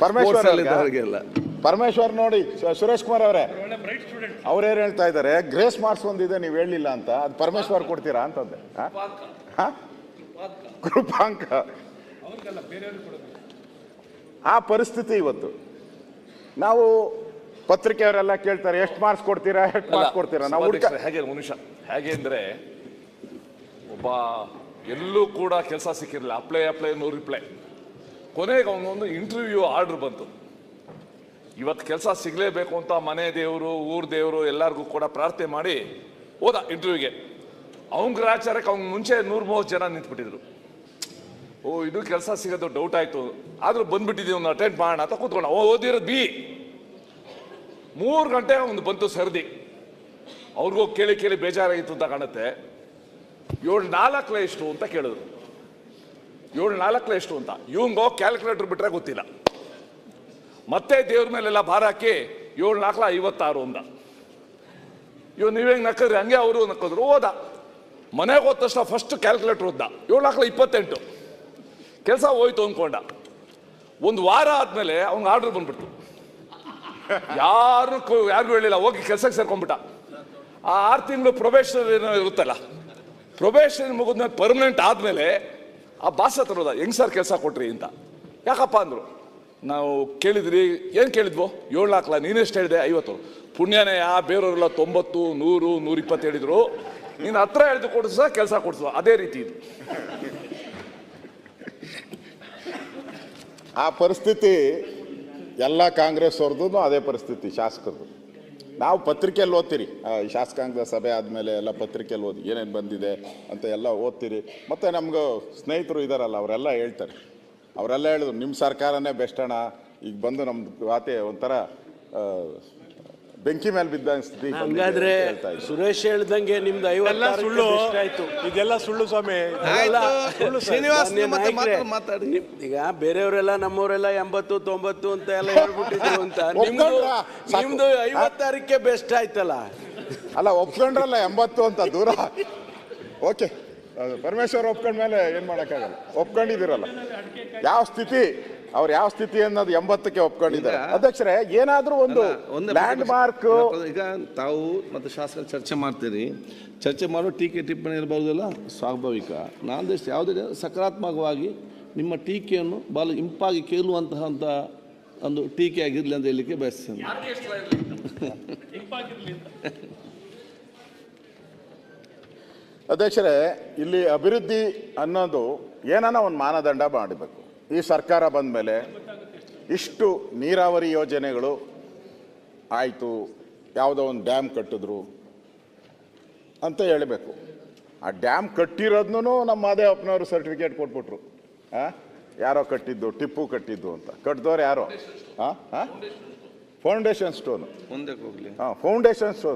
ಪರಮೇಶ್ವರ್. ಪರಮೇಶ್ವರ್ ನೋಡಿ ಸುರೇಶ್ ಕುಮಾರ್ ಅವರೇ. ಅವ್ರೇನ್ ಹೇಳ್ತಾ ಇದ್ದಾರೆ? ಗ್ರೇಸ್ ಮಾರ್ಕ್ಸ್ ಒಂದಿದೆ ನೀವು ಹೇಳಿಲ್ಲ ಅಂತ. ಅದು ಪರಮೇಶ್ವರ್ ಕೊಡ್ತೀರಾ ಅಂತಂದೆ. ಹ? ಹ? ಕೃಪಾಂಕ. ಆ ಪರಿಸ್ಥಿತಿ ಇವತ್ತು. ನಾವು ಪತ್ರಿಕೆಯವರೆಲ್ಲ ಕೇಳ್ತಾರೆ ಎಷ್ಟು ಮಾರ್ಕ್ಸ್ ಕೊಡ್ತೀರಾ? ಎಷ್ಟು ಮಾರ್ಕ್ಸ್ ಕೊಡ್ತೀರಾ? ನಾವು ಹೇಗೆ ಮನುಷ್ಯ ಹೇಗೆ ಅಂದ್ರೆ ಒಬ್ಬ ಎಲ್ಲೂ ಕೂಡ ಕೆಲಸ ಸಿಕ್ಕಿರಲಿಲ್ಲ. ಅಪ್ಲೈ ಅಪ್ಲೈ ನೋ ರಿಪ್ಲೈ ಕೊನೆಗೆ ಅವನೊಂದು ಇಂಟರ್ವ್ಯೂ ಆರ್ಡರ್ ಬಂತು. ಇವತ್ತು ಕೆಲಸ ಸಿಗಲೇಬೇಕು ಅಂತ ಮನೆ ದೇವರು, ಊರ ದೇವರು ಎಲ್ಲರಿಗೂ ಕೂಡ ಪ್ರಾರ್ಥನೆ ಮಾಡಿ ಹೋದ ಇಂಟರ್ವ್ಯೂಗೆ ಅವನ ಗ್ರಾಚಾರಕ್ಕೆ ಅವ್ನ ಮುಂಚೆ ನೂರು ಮೂವತ್ತು ಜನ ನಿಂತ್ಬಿಟ್ಟಿದ್ರು. ಓ, ಇದು ಕೆಲಸ ಸಿಗೋದು ಡೌಟ್ ಆಯಿತು. ಆದರೂ ಬಂದ್ಬಿಟ್ಟಿದ್ದೀವಿ ಒಂದು ಅಟೆಂಡ್ ಮಾಡೋಣ ಅಂತ ಕೂತ್ಕೊಂಡ. ಅವ ಓದಿರೋದು ಬಿ. ಮೂರು ಗಂಟೆ ಒಂದು ಬಂತು ಸರದಿ. ಅವ್ರಿಗೂ ಕೇಳಿ ಕೇಳಿ ಬೇಜಾರಾಗಿತ್ತು ಅಂತ ಕಾಣುತ್ತೆ. ಏಳು ನಾಲ್ಕು ಎಷ್ಟು ಅಂತ ಕೇಳಿದ್ರು. ಏಳು ನಾಲ್ಕಲೆ ಎಷ್ಟು ಅಂತ? ಇವಂಗೋ ಕ್ಯಾಲ್ಕುಲೇಟರ್ ಬಿಟ್ಟರೆ ಗೊತ್ತಿಲ್ಲ. ಮತ್ತೆ ದೇವ್ರ ಮೇಲೆಲ್ಲ ಭಾರ ಹಾಕಿ ಏಳು ನಾಲ್ಕಲ ಐವತ್ತಾರು ಅಂದ. ಇವ್ ನೀವೇಂಗೆ ನಕ್ಕದ್ರಿ? ಹಂಗೆ ಅವರು ನಕ್ಕಿದ್ರು. ಹೋದ. ಮನೆಗೆ ಹೋದ ತಕ್ಷಣ ಫಸ್ಟ್ ಕ್ಯಾಲ್ಕುಲೇಟರ್ ಓದ್ದ. ಏಳು ನಾಲ್ಕಲ ಇಪ್ಪತ್ತೆಂಟು. ಕೆಲಸ ಹೋಯ್ತು ಅಂದ್ಕೊಂಡ ಒಂದು ವಾರ ಆದ್ಮೇಲೆ ಅವ್ನಿಗೆ ಆರ್ಡರ್ ಬಂದ್ಬಿಡ್ತು. ಯಾರು ಯಾರಿಗೂ ಹೇಳಿಲ್ಲ. ಹೋಗಿ ಕೆಲಸಕ್ಕೆ ಸೇರ್ಕೊಂಡ್ಬಿಟ್ಟ. ಆ ಆರು ತಿಂಗಳು ಪ್ರೊಬೇಷನ್ ಏನೋ ಇರುತ್ತಲ್ಲ. ಪ್ರೊಬೇಷನ್ ಮುಗಿದ್ಮೇಲೆ ಪರ್ಮನೆಂಟ್ ಆದಮೇಲೆ ಆ ಬಾಸ್ ಹತ್ರ ಹೋದ ಹೆಂಗ್ ಸರ್ ಕೆಲಸ ಕೊಟ್ರಿ ಅಂತ. ಯಾಕಪ್ಪ ಅಂದ್ರು, ನಾವು ಕೇಳಿದ್ರಿ, ಏನು ಕೇಳಿದ್ವು? ಏಳು ನಾಲ್ಕಲ್ಲ ನೀನೆಷ್ಟು ಹೇಳಿದೆ? ಐವತ್ತು. ಪುಣ್ಯನೇ ಆ ಬೇರೆಯವರೆಲ್ಲ ತೊಂಬತ್ತು, ನೂರು, ನೂರಿಪ್ಪತ್ತು ಹೇಳಿದ್ರು. ನೀನು ಹತ್ರ ಹೇಳಿದ್ದು ಕೊಡಿಸ ಕೆಲಸ ಕೊಡಿಸು ಅದೇ ರೀತಿ ಇದು. ಆ ಪರಿಸ್ಥಿತಿ ಎಲ್ಲ ಕಾಂಗ್ರೆಸ್ ಅವ್ರದ್ದು ಅದೇ ಪರಿಸ್ಥಿತಿ, ಶಾಸಕರದು. ನಾವು ಪತ್ರಿಕೆಯಲ್ಲಿ ಓದ್ತೀರಿ. ಶಾಸಕಾಂಗದ ಸಭೆ ಆದಮೇಲೆ ಎಲ್ಲ ಪತ್ರಿಕೆಯಲ್ಲಿ ಓದಿ, ಏನೇನು ಬಂದಿದೆ ಅಂತ ಎಲ್ಲ ಓದ್ತೀರಿ. ಮತ್ತು ನಮ್ಗೆ ಸ್ನೇಹಿತರು ಇದ್ದಾರಲ್ಲ ಅವರೆಲ್ಲ ಹೇಳ್ತಾರೆ. ಅವರೆಲ್ಲ ಹೇಳಿದ್ರು ನಿಮ್ಮ ಸರ್ಕಾರನೇ ಬೆಸ್ಟ್ ಅಣ್ಣ, ಈಗ ಬಂದು ನಮ್ಮ ಖಾತೆ ಒಂಥರ ಬೆಂಕಿ ಮೇಲೆ ಬಿದ್ದ ಸ್ಥಿತಿ ಹಂಗಾದ್ರೆ ಸುರೇಶ್ ಹೇಳ್ದಂಗೆ ನಿಮ್ದು ಐವತ್ತಾರಕ್ಕೆ ಸುಳ್ಳು. ಆಯ್ತು? ಇದೆಲ್ಲ ಸುಳ್ಳು ಸ್ವಾಮಿ. ಶ್ರೀನಿವಾಸ್. ಈಗ ಬೇರೆಯವರೆಲ್ಲ ನಮ್ಮವರೆಲ್ಲ ಎಂಬತ್ತು ತೊಂಬತ್ತು ಅಂತ ಎಲ್ಲ ಹೇಳ್ಬಿಟ್ಟಿದ್ರು ಅಂತ. ನಿಮ್ದು. ನಿಮ್ದು ಐವತ್ತಾರಕ್ಕೆ ಬೆಸ್ಟ್ ಆಯ್ತಲ್ಲ. ಅಲ್ಲ ಒಪ್ಕೊಂಡ್ರಲ್ಲ ಎಂಬತ್ತು ಅಂತ ದೂರ. ಓಕೆ. ಪರಮೇಶ್ವರ್ ಒಪ್ಕೊಂಡ್ಮೇಲೆ ಏನು ಮಾಡೋಕ್ಕಾಗಲ್ಲ. ಒಪ್ಕೊಂಡಿದ್ದೀರಲ್ಲ. ಯಾವ ಸ್ಥಿತಿ? ಅವ್ರು ಯಾವ ಸ್ಥಿತಿ ಅನ್ನೋದು ಎಂಬತ್ತಕ್ಕೆ ಒಪ್ಕೊಂಡಿದ್ದಾರೆ. ಅಧ್ಯಕ್ಷರೇ ಏನಾದರೂ ಒಂದು ಒಂದೇ ಲ್ಯಾಂಡ್ ಮಾರ್ಕ್ ಈಗ ತಾವು ಮತ್ತು ಶಾಸಕರು ಚರ್ಚೆ ಮಾಡ್ತೀರಿ. ಚರ್ಚೆ ಮಾಡೋ ಟೀಕೆ ಟಿಪ್ಪಣಿ ಇರಬಹುದಲ್ಲ? ಸ್ವಾಭಾವಿಕ. ನಾಂದೇಶ ಯಾವುದೇ ಸಕಾರಾತ್ಮಕವಾಗಿ ನಿಮ್ಮ ಟೀಕೆಯನ್ನು ಭಾಳ ಇಂಪಾಗಿ ಕೇಳುವಂತಹ ಅಂತ ಒಂದು ಟೀಕೆ ಆಗಿರಲಿ ಅಂತ ಹೇಳಲಿಕ್ಕೆ ಬಯಸ್ತೇನೆ. ಅಧ್ಯಕ್ಷರೇ ಇಲ್ಲಿ ಅಭಿವೃದ್ಧಿ ಅನ್ನೋದು ಏನನ್ನ ಒಂದು ಮಾನದಂಡ ಮಾಡಬೇಕು. ಈ ಸರ್ಕಾರ ಬಂದ ಮೇಲೆ ಇಷ್ಟು ನೀರಾವರಿ ಯೋಜನೆಗಳು ಆಯಿತು ಯಾವುದೋ ಒಂದು ಡ್ಯಾಮ್ ಕಟ್ಟಿದ್ರು ಅಂತ ಹೇಳಬೇಕು. ಆ ಡ್ಯಾಮ್ ಕಟ್ಟಿರೋದ್ನೂ ನಮ್ಮ ಮಾದೇವಪ್ಪನವರು ಸರ್ಟಿಫಿಕೇಟ್ ಕೊಟ್ಬಿಟ್ರು. ಹಾಂ ಯಾರೋ ಕಟ್ಟಿದ್ದು ಟಿಪ್ಪು ಕಟ್ಟಿದ್ದು ಅಂತ. ಕಟ್ಟಿದವ್ರು ಯಾರೋ? ಹಾಂ ಹಾಂ ಫೌಂಡೇಶನ್ ಸ್ಟೋನು ಮುಂದೆ ಹೋಗಲಿ. ಹಾಂ ಫೌಂಡೇಶನ್ ಸ್ಟೋನ್